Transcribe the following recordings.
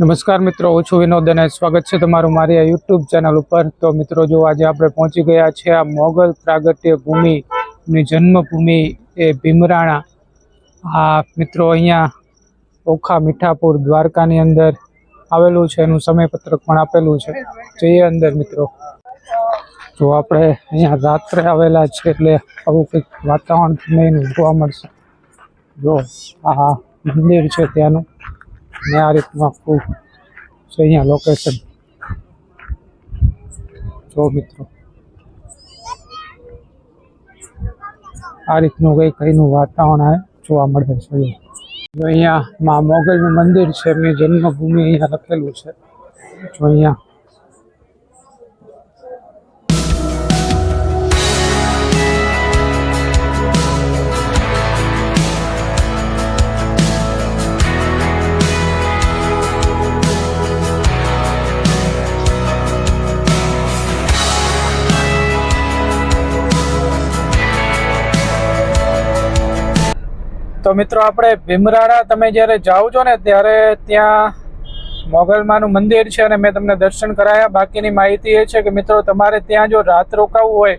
નમસ્કાર મિત્રો, હું છું વિનોદ અને સ્વાગત છે તમારું મારી આ યુટ્યુબ ચેનલ ઉપર. તો મિત્રો, જો આજે આપણે પહોંચી ગયા છે આ મોગલ પ્રાગટ્ય ભૂમિની જન્મભૂમિ એ ભીમરાણા. આ મિત્રો અહીંયા ઓખા મીઠાપુર દ્વારકાની અંદર આવેલું છે, એનું સમયપત્રક પણ આપેલું છે. જઈએ અંદર મિત્રો, જો આપણે અહીંયા રાત્રે આવેલા છે એટલે આવું કંઈક વાતાવરણ જોવા મળશે. જો આ મંદિર છે ત્યાંનું. ને આ રીતમાં ખૂબ છે અહીંયા લોકેશન જો મિત્રો. આ રીતનું કંઈક અહીંનું વાતાવરણ જોવા મળે છે જો અહીંયા મા મોગલનું મંદિર છે, એમની જન્મભૂમિ અહીંયા લખેલું છે. જો અહીંયા તો મિત્રો આપણે ભીમરાણા તમે જ્યારે જાઓ છો ને ત્યારે ત્યાં મોગલમાનું મંદિર છે અને મેં તમને દર્શન કરાયા. બાકીની માહિતી એ છે કે મિત્રો તમારે ત્યાં જો રાત રોકાવું હોય,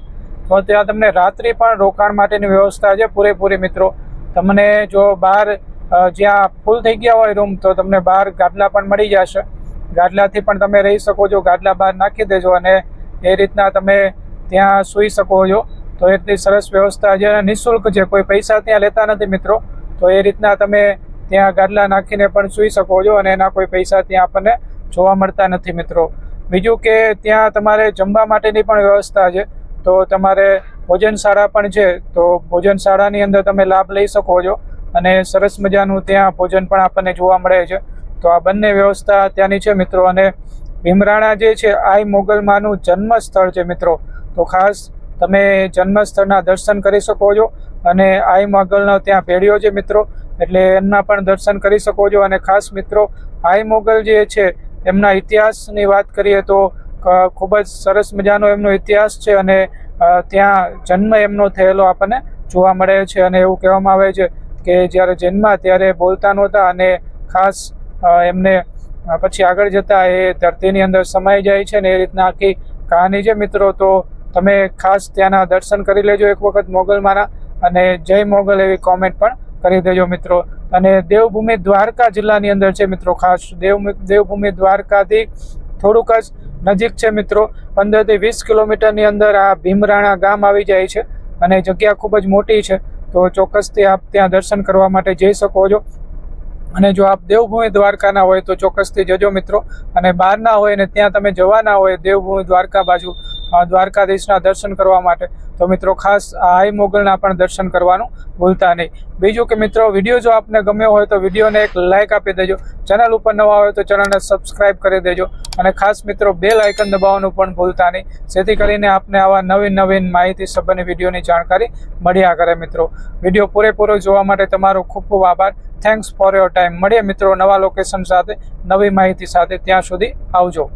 તો ત્યાં તમને રાત્રિ પણ રોકાણ માટેની વ્યવસ્થા છે પૂરેપૂરી મિત્રો. તમને જો બહાર જ્યાં ફૂલ થઈ ગયા હોય રૂમ તો તમને બહાર ગાદલા પણ મળી જશે. ગાદલાથી પણ તમે રહી શકો છો, ગાદલા બહાર નાખી દેજો અને એ રીતના તમે ત્યાં સૂઈ શકો છો. તો એટલી સરસ વ્યવસ્થા છે અને નિઃશુલ્ક છે, કોઈ પૈસા ત્યાં લેતા નથી મિત્રો. તો એ રીતના તમે ત્યાં ગાદલા નાખીને પણ સૂઈ શકો છો અને એના કોઈ પૈસા ત્યાં આપણને જોવા મળતા નથી મિત્રો. બીજું કે ત્યાં તમારે જમવા માટેની પણ વ્યવસ્થા છે. તો તમારે ભોજનશાળા પણ છે. તો ભોજનશાળાની અંદર તમે લાભ લઈ શકો છો અને સરસ મજાનું ત્યાં ભોજન પણ આપણને જોવા મળે છે. તો આ બંને વ્યવસ્થા ત્યાંની છે મિત્રો. અને ભીમરાણા જે છે, આઈ મોગલમાનું જન્મ સ્થળ છે મિત્રો. તો ખાસ તમે જન્મસ્થળના દર્શન કરી શકો છો અને આઈ મોગલનો ત્યાં ભેડિયો છે મિત્રો, એટલે એમના પણ દર્શન કરી શકો છો. અને ખાસ મિત્રો, આઈ મોગલ જે છે, એમના ઇતિહાસની વાત કરીએ તો ખૂબ જ સરસ મજાનો એમનો ઇતિહાસ છે અને ત્યાં જન્મ એમનો થયેલો આપણને જોવા મળે છે. અને એવું કહેવામાં આવે છે કે જ્યારે જન્મા ત્યારે બોલતા નહોતા અને ખાસ એમને પછી આગળ જતા એ ધરતીની અંદર સમાઈ જાય છે ને એ રીતના આખી કહાની છે મિત્રો. તો તમે ખાસ ત્યાંના દર્શન કરી લેજો એક વખત મોગલમાના અને જય મોગલ એવી કોમેન્ટ પણ કરી દેજો મિત્રો. અને દેવભૂમિ દ્વારકા જિલ્લાની અંદર છે મિત્રો ખાસ. દેવ દેવભૂમિ દ્વારકાથી થોડુંક જ નજીક છે મિત્રો. પંદરથી વીસ કિલોમીટરની અંદર આ ભીમરાણા ગામ આવી જાય છે અને જગ્યા ખૂબ જ મોટી છે. તો ચોક્કસથી આપ ત્યાં દર્શન કરવા માટે જઈ શકો છો. અને જો આપ દેવભૂમિ દ્વારકાના હોય તો ચોક્કસથી જજો મિત્રો. અને બહારના હોય ને ત્યાં તમે જવાના હોય દેવભૂમિ દ્વારકા બાજુ દ્વારકાધીશના દર્શન કરવા માટે. તો મિત્રો, ખાસ હાઈ મોગલના પણ દર્શન કરવાનું ભૂલતા નહીં. બીજું કે મિત્રો, વીડિયો જો આપને ગમ્યો હોય તો વિડીયોને એક લાઇક આપી દેજો. ચેનલ ઉપર નવા હોય તો ચેનલને સબસ્ક્રાઇબ કરી દેજો. અને ખાસ મિત્રો બેલ આઇકન દબાવવાનું પણ ભૂલતા નહીં. જેથી કરીને આપને આવા નવીન નવીન માહિતી સંબંધી વિડીયોની જાણકારી મળ્યા કરે મિત્રો. વીડિયો પૂરેપૂરો જોવા માટે તમારો ખૂબ ખૂબ આભાર. થેન્ક્સ ફોર યોર ટાઈમ મળીએ મિત્રો નવા લોકેશન સાથે, નવી માહિતી સાથે. ત્યાં સુધી આવજો.